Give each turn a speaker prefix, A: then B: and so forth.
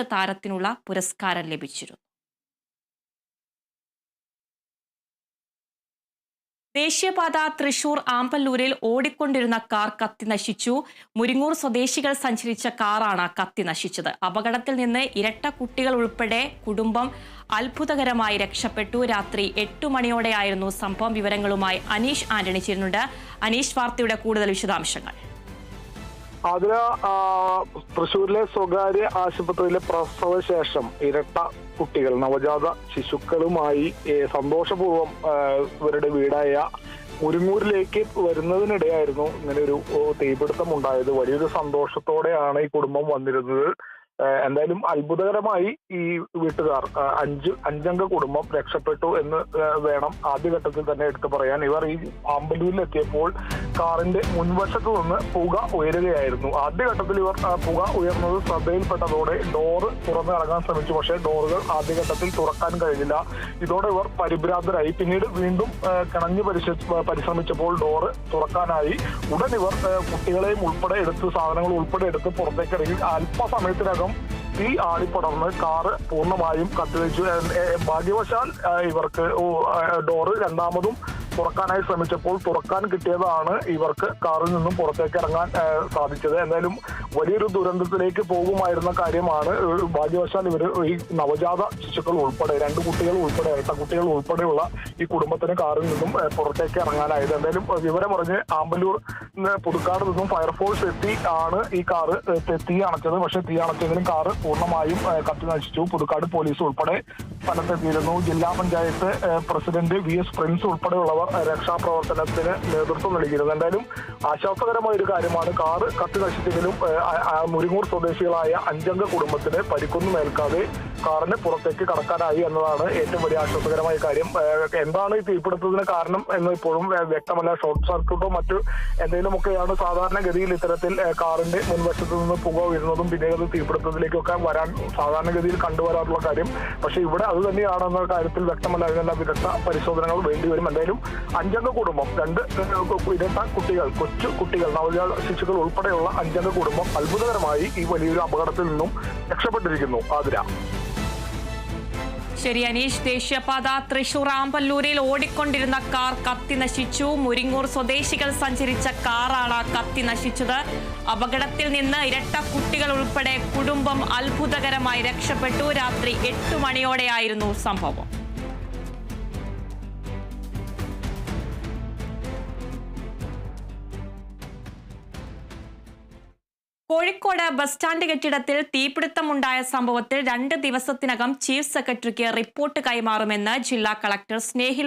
A: താരത്തിനുള്ള പുരസ്കാരം ലഭിച്ചിരുന്നു. ദേശീയപാത തൃശൂർ ആമ്പല്ലൂരിൽ ഓടിക്കൊണ്ടിരുന്ന കാർ കത്തി നശിച്ചു. മുരിങ്ങൂർ സ്വദേശികൾ സഞ്ചരിച്ച കാറാണ് കത്തി നശിച്ചത്. അപകടത്തിൽ നിന്ന് ഇരട്ട കുട്ടികൾ ഉൾപ്പെടെ കുടുംബം അത്ഭുതകരമായി രക്ഷപ്പെട്ടു. രാത്രി എട്ടു മണിയോടെയായിരുന്നു സംഭവം. വിവരങ്ങളുമായി അനീഷ് ആന്റണി ചേരുന്നുണ്ട്. അനീഷ് വാർത്തയുടെ കൂടുതൽ വിശദാംശങ്ങൾ.
B: അതിന് ആ, തൃശ്ശൂരിലെ സ്വകാര്യ ആശുപത്രിയിലെ പ്രസവ ശേഷം ഇരട്ട കുട്ടികൾ നവജാത ശിശുക്കളുമായി സന്തോഷപൂർവം ഇവരുടെ വീടായ മുരുങ്ങൂരിലേക്ക് വരുന്നതിനിടെയായിരുന്നു ഇങ്ങനെ ഒരു തീപിടുത്തം ഉണ്ടായത്. വലിയൊരു സന്തോഷത്തോടെയാണ് ഈ കുടുംബം വന്നിരുന്നത്. എന്തായാലും അത്ഭുതകരമായി ഈ വീട്ടുകാർ അഞ്ച് അഞ്ചംഗ കുടുംബം രക്ഷപ്പെട്ടു എന്ന് വേണം ആദ്യഘട്ടത്തിൽ തന്നെ എടുത്തു പറയാൻ. ഇവർ ഈ ആമ്പലൂരിൽ എത്തിയപ്പോൾ കാറിന്റെ മുൻവശത്ത് നിന്ന് പുക ഉയരുകയായിരുന്നു. ആദ്യഘട്ടത്തിൽ ഇവർ പുക ഉയർന്നത് ശ്രദ്ധയിൽപ്പെട്ടതോടെ ഡോറ് തുറന്ന് ഇറങ്ങാൻ ശ്രമിച്ചു. പക്ഷേ ഡോറുകൾ ആദ്യഘട്ടത്തിൽ തുറക്കാൻ കഴിഞ്ഞില്ല. ഇതോടെ ഇവർ പരിഭ്രാന്തരായി. പിന്നീട് വീണ്ടും കിണഞ്ഞു പരിശ പരിശ്രമിച്ചപ്പോൾ ഡോറ് തുറക്കാനായി ഉടൻ ഇവർ കുട്ടികളെയും ഉൾപ്പെടെ എടുത്ത് സാധനങ്ങൾ ഉൾപ്പെടെ എടുത്ത് പുറത്തേക്ക് ഇറങ്ങി അല്പസമയത്തിനകം തീ ആളിപ്പടർന്ന് കാറ് പൂർണമായും കത്തിവെച്ചു. ഭാഗ്യവശാൽ ഇവർക്ക് ഡോറ് രണ്ടാമതും തുറക്കാനായി ശ്രമിച്ചപ്പോൾ തുറക്കാൻ കിട്ടിയതാണ് ഇവർക്ക് കാറിൽ നിന്നും പുറത്തേക്ക് ഇറങ്ങാൻ സാധിച്ചത്. എന്തായാലും വലിയൊരു ദുരന്തത്തിലേക്ക് പോകുമായിരുന്ന കാര്യമാണ് ഭാഗ്യവശാൽ ഇവർ ഈ നവജാത ശിശുക്കൾ ഉൾപ്പെടെ രണ്ട് കുട്ടികൾ ഉൾപ്പെടെ ഇരട്ട കുട്ടികൾ ഉൾപ്പെടെയുള്ള ഈ കുടുംബത്തിന് കാറിൽ നിന്നും പുറത്തേക്ക് ഇറങ്ങാനായത്. എന്തായാലും വിവരമറിഞ്ഞ് ആമ്പല്ലൂർ പുതുക്കാട് നിന്നും ഫയർഫോഴ്സ് എത്തി ആണ് ഈ കാറ് തീ അണച്ചത്. പക്ഷേ തീ അണച്ചെങ്കിലും കാറ് പൂർണമായും കത്തി നശിച്ചു. പുതുക്കാട് പോലീസ് ഉൾപ്പെടെ സ്ഥലത്തെത്തിയിരുന്നു. ജില്ലാ panchayat president V S Prince ഉൾപ്പെടെയുള്ളവർ രക്ഷാപ്രവർത്തനത്തിന് നേതൃത്വം നൽകിയിരുന്നു. എന്തായാലും ആശ്വാസകരമായ ഒരു കാര്യമാണ് കാറ് കത്തി നശിച്ചെങ്കിലും മുരിങ്ങൂർ സ്വദേശികളായ അഞ്ചംഗ കുടുംബത്തിന് പരിക്കൊന്നും ഏൽക്കാതെ കാറിന് പുറത്തേക്ക് കടക്കാനായി എന്നതാണ് ഏറ്റവും വലിയ ആശ്വാസകരമായ കാര്യം. എന്താണ് ഈ തീപിടുത്തത്തിന് കാരണം എന്ന് ഇപ്പോഴും വ്യക്തമല്ല. ഷോർട്ട് സർക്യൂട്ടോ മറ്റു എന്തെങ്കിലുമൊക്കെയാണ് സാധാരണഗതിയിൽ ഇത്തരത്തിൽ കാറിന്റെ മുൻവശത്ത് നിന്ന് പുക വീഴുന്നതും പിന്നീട് അത് തീപിടുത്തത്തിലേക്കൊക്കെ വരാൻ സാധാരണഗതിയിൽ കണ്ടുവരാറുള്ള കാര്യം. പക്ഷേ ഇവിടെ അത് തന്നെയാണെന്ന കാര്യത്തിൽ വ്യക്തമല്ല. അതിനെല്ലാം വിദഗ്ധ പരിശോധനകൾ വേണ്ടിവരും എന്തായാലും അഞ്ചംഗ കുടുംബം രണ്ട് ഇരട്ട കുട്ടികൾ കൊച്ചു കുട്ടികൾ നവജാത ശിശുക്കൾ ഉൾപ്പെടെയുള്ള അഞ്ചംഗ കുടുംബം അത്ഭുതകരമായി ഈ വലിയൊരു അപകടത്തിൽ നിന്നും രക്ഷപ്പെട്ടിരിക്കുന്നു. ആതിര.
A: ശരി അനീഷ്. ദേശീയപാത തൃശൂർ ആമ്പല്ലൂരിൽ ഓടിക്കൊണ്ടിരുന്ന കാർ കത്തി നശിച്ചു. മുരിങ്ങൂർ സ്വദേശികൾ സഞ്ചരിച്ച കാറാണ് കത്തി നശിച്ചത്. അപകടത്തിൽ നിന്ന് ഇരട്ട കുട്ടികൾ ഉൾപ്പെടെ കുടുംബം അത്ഭുതകരമായി രക്ഷപ്പെട്ടു. രാത്രി എട്ടു മണിയോടെയായിരുന്നു സംഭവം. കോഴിക്കോട് ബസ് സ്റ്റാൻഡ് കെട്ടിടത്തിൽ തീപിടുത്തമുണ്ടായ സംഭവത്തിൽ രണ്ട് ദിവസത്തിനകം ചീഫ് സെക്രട്ടറിക്ക് റിപ്പോർട്ട് കൈമാറുമെന്ന് ജില്ലാ കളക്ടർ സ്നേഹിൽ